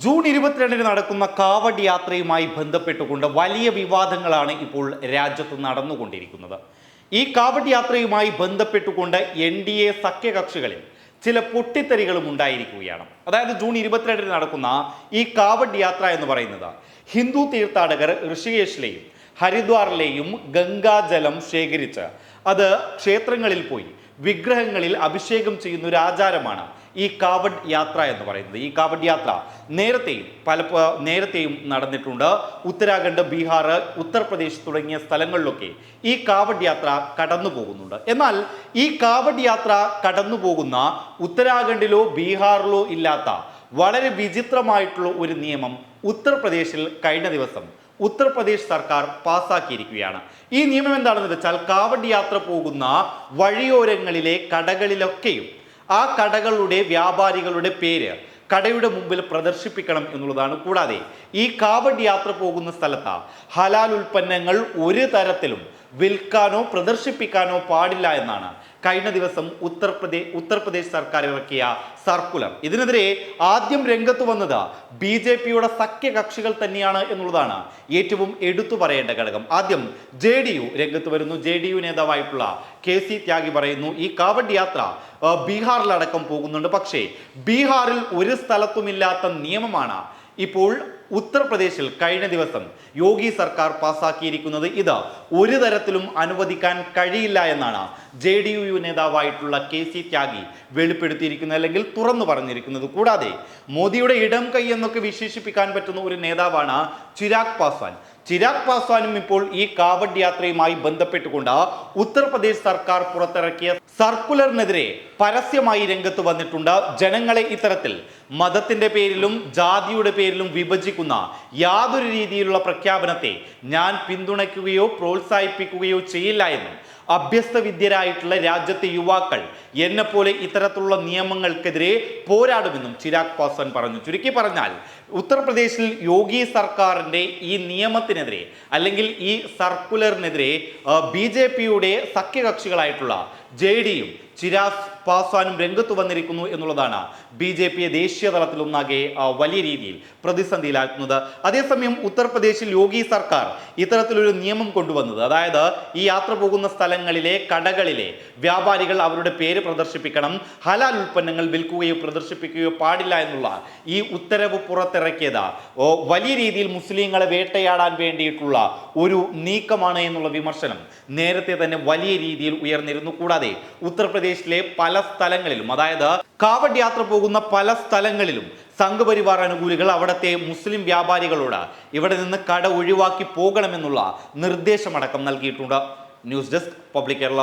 June ഇരുപത്തിരണ്ടിന് നടക്കുന്ന കാവഡ് യാത്രയുമായി ബന്ധപ്പെട്ടുകൊണ്ട് വലിയ വിവാദങ്ങളാണ് ഇപ്പോൾ രാജ്യത്ത് നടന്നുകൊണ്ടിരിക്കുന്നത്. ഈ കാവഡ് യാത്രയുമായി ബന്ധപ്പെട്ടുകൊണ്ട് എൻ ഡി എ സഖ്യകക്ഷികളിൽ ചില പൊട്ടിത്തെറികളും ഉണ്ടായിരിക്കുകയാണ്. അതായത് ജൂൺ ഇരുപത്തിരണ്ടിന് നടക്കുന്ന ഈ കാവഡ് യാത്ര എന്ന് പറയുന്നത് ഹിന്ദു തീർത്ഥാടകർ ഋഷികേശിലെയും ഹരിദ്വാറിലെയും ഗംഗാജലം ശേഖരിച്ച് അത് ക്ഷേത്രങ്ങളിൽ പോയി വിഗ്രഹങ്ങളിൽ അഭിഷേകം ചെയ്യുന്ന ഒരു ആചാരമാണ് ഈ കാവഡ് യാത്ര എന്ന് പറയുന്നത്. ഈ കാവഡ് യാത്ര നേരത്തെയും പല നേരത്തെയും നടന്നിട്ടുണ്ട്. ഉത്തരാഖണ്ഡ് ബീഹാർ ഉത്തർപ്രദേശ് തുടങ്ങിയ സ്ഥലങ്ങളിലൊക്കെ ഈ കാവഡ് യാത്ര കടന്നു പോകുന്നുണ്ട്. എന്നാൽ ഈ കാവഡ് യാത്ര കടന്നു പോകുന്ന ഉത്തരാഖണ്ഡിലോ ബീഹാറിലോ ഇല്ലാത്ത വളരെ വിചിത്രമായിട്ടുള്ള ഒരു നിയമം ഉത്തർപ്രദേശിൽ കഴിഞ്ഞ ദിവസം ഉത്തർപ്രദേശ് സർക്കാർ പാസാക്കിയിരിക്കുകയാണ്. ഈ നിയമം എന്താണെന്ന് വെച്ചാൽ കാവഡ് യാത്ര പോകുന്ന വഴിയോരങ്ങളിലെ കടകളിലൊക്കെയും ആ കടകളുടെ വ്യാപാരികളുടെ പേര് കടയുടെ മുമ്പിൽ പ്രദർശിപ്പിക്കണം എന്നുള്ളതാണ്. കൂടാതെ ഈ കാവഡ് യാത്ര പോകുന്ന സ്ഥലത്ത് ഹലാൽ ഉൽപ്പന്നങ്ങൾ ഒരു തരത്തിലും വിൽക്കാനോ പ്രദർശിപ്പിക്കാനോ പാടില്ല എന്നാണ്. കഴിഞ്ഞ ദിവസം ഉത്തർപ്രദേശ് ഉത്തർപ്രദേശ് സർക്കാർ ഇറക്കിയ സർക്കുലർ. ഇതിനെതിരെ ആദ്യം രംഗത്ത് വന്നത് ബി ജെ പിയുടെ സഖ്യകക്ഷികൾ തന്നെയാണ് എന്നുള്ളതാണ് ഏറ്റവും എടുത്തു പറയേണ്ട ഘടകം. ആദ്യം ജെ ഡി യു രംഗത്ത് വരുന്നു. ജെ ഡി യു നേതാവായിട്ടുള്ള കെ സി ത്യാഗി പറയുന്നു ഈ കാവഡ് യാത്ര ബീഹാറിലടക്കം പോകുന്നുണ്ട്. പക്ഷേ ബീഹാറിൽ ഒരു സ്ഥലത്തുമില്ലാത്ത നിയമമാണ് ഇപ്പോൾ ഉത്തർപ്രദേശിൽ കഴിഞ്ഞ ദിവസം യോഗി സർക്കാർ പാസാക്കിയിരിക്കുന്നത് ഇത് ഒരു തരത്തിലും അനുവദിക്കാൻ കഴിയില്ല എന്നാണ്. ജെ ഡി യു നേതാവായിട്ടുള്ള കെ സി ത്യാഗി വെളിപ്പെടുത്തിയിരിക്കുന്നത് അല്ലെങ്കിൽ തുറന്നു പറഞ്ഞിരിക്കുന്നത് കൂടാതെ മോദിയുടെ ഇടം കൈ എന്നൊക്കെ വിശേഷിപ്പിക്കാൻ പറ്റുന്ന ഒരു നേതാവാണ് ചിരാഗ് പാസ്വാൻ. ചിരാഗ് പാസ്വാനും ഇപ്പോൾ ഈ കാവഡ് യാത്രയുമായി ബന്ധപ്പെട്ടുകൊണ്ട് ഉത്തർപ്രദേശ് സർക്കാർ പുറത്തിറക്കിയ സർക്കുലറിനെതിരെ പരസ്യമായി രംഗത്ത് വന്നിട്ടുണ്ട്. ജനങ്ങളെ ഇത്തരത്തിൽ മതത്തിന്റെ പേരിലും ജാതിയുടെ പേരിലും വിഭജിക്കുന്ന യാതൊരു രീതിയിലുള്ള പ്രഖ്യാപനത്തെ ഞാൻ പിന്തുണയ്ക്കുകയോ പ്രോത്സാഹിപ്പിക്കുകയോ ചെയ്യില്ല എന്നും അഭ്യസ്ത വിദ്യരായിട്ടുള്ള രാജ്യത്തെ യുവാക്കൾ എന്നെപ്പോലെ ഇത്തരത്തിലുള്ള നിയമങ്ങൾക്കെതിരെ പോരാടുമെന്നും ചിരാഗ് പാസ്വാൻ പറഞ്ഞു. ചുരുക്കി പറഞ്ഞാൽ ഉത്തർപ്രദേശിൽ യോഗി സർക്കാരിന്റെ ഈ നിയമത്തിനെതിരെ അല്ലെങ്കിൽ ഈ സർക്കുലറിനെതിരെ ബി ജെ പിയുടെ സഖ്യകക്ഷികളായിട്ടുള്ള ജെ ഡിയും ചിരാഗ് പാസ്വാനും രംഗത്ത് വന്നിരിക്കുന്നു എന്നുള്ളതാണ് ബി ജെ പിയെ ദേശീയ തലത്തിലൊന്നാകെ വലിയ രീതിയിൽ പ്രതിസന്ധിയിലാക്കുന്നത്. അതേസമയം ഉത്തർപ്രദേശിൽ യോഗി സർക്കാർ ഇത്തരത്തിലൊരു നിയമം കൊണ്ടുവന്നത്. അതായത് ഈ യാത്ര പോകുന്ന സ്ഥലങ്ങളിലെ കടകളിലെ വ്യാപാരികൾ അവരുടെ പേര് പ്രദർശിപ്പിക്കണം ഹലാൽ ഉൽപ്പന്നങ്ങൾ വിൽക്കുകയോ പ്രദർശിപ്പിക്കുകയോ പാടില്ല എന്നുള്ള ഈ ഉത്തരവ് പുറത്തിറക്കിയത്. വലിയ രീതിയിൽ മുസ്ലിങ്ങളെ വേട്ടയാടാൻ വേണ്ടിയിട്ടുള്ള ഒരു നീക്കമാണ് എന്നുള്ള വിമർശനം നേരത്തെ തന്നെ വലിയ രീതിയിൽ ഉയർന്നിരുന്നു. കൂടാതെ ഉത്തർപ്രദേശിലെ പല സ്ഥലങ്ങളിലും അതായത് കാവഡ് യാത്ര പോകുന്ന പല സ്ഥലങ്ങളിലും സംഘപരിവാർ അനുകൂലികൾ അവിടുത്തെ മുസ്ലിം വ്യാപാരികളോട് ഇവിടെ നിന്ന് കട ഒഴിവാക്കി പോകണമെന്നുള്ള നിർദ്ദേശമടക്കം നൽകിയിട്ടുണ്ട്. News desk public Kerala.